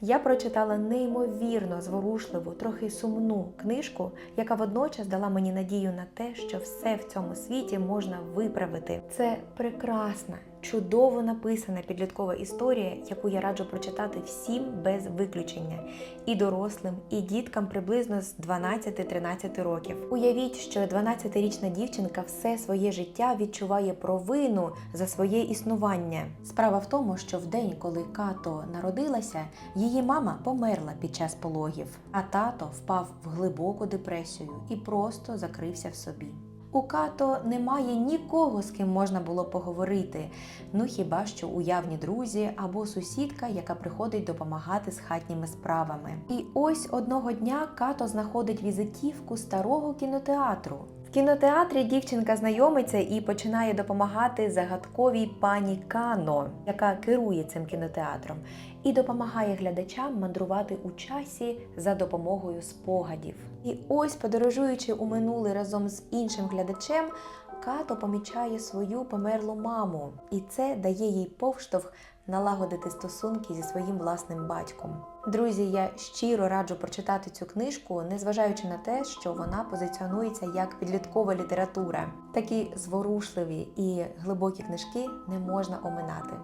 Я прочитала неймовірно зворушливу, трохи сумну книжку, яка водночас дала мені надію на те, що все в цьому світі можна виправити. Це прекрасна, чудово написана підліткова історія, яку я раджу прочитати всім без виключення, і дорослим, і діткам приблизно з 12-13 років. Уявіть, що 12-річна дівчинка все своє життя відчуває провину за своє існування. Справа в тому, що в день, коли Като народилася, її мама померла під час пологів, а тато впав в глибоку депресію і просто закрився в собі. У Като немає нікого, з ким можна було поговорити, ну хіба що уявні друзі або сусідка, яка приходить допомагати з хатніми справами. І ось одного дня Като знаходить візитівку старого кінотеатру. В кінотеатрі дівчинка знайомиться і починає допомагати загадковій пані Кано, яка керує цим кінотеатром, і допомагає глядачам мандрувати у часі за допомогою спогадів. І ось, подорожуючи у минуле разом з іншим глядачем, Като помічає свою померлу маму, і це дає їй повштовх налагодити стосунки зі своїм власним батьком. Друзі, я щиро раджу прочитати цю книжку, незважаючи на те, що вона позиціонується як підліткова література. Такі зворушливі і глибокі книжки не можна оминати.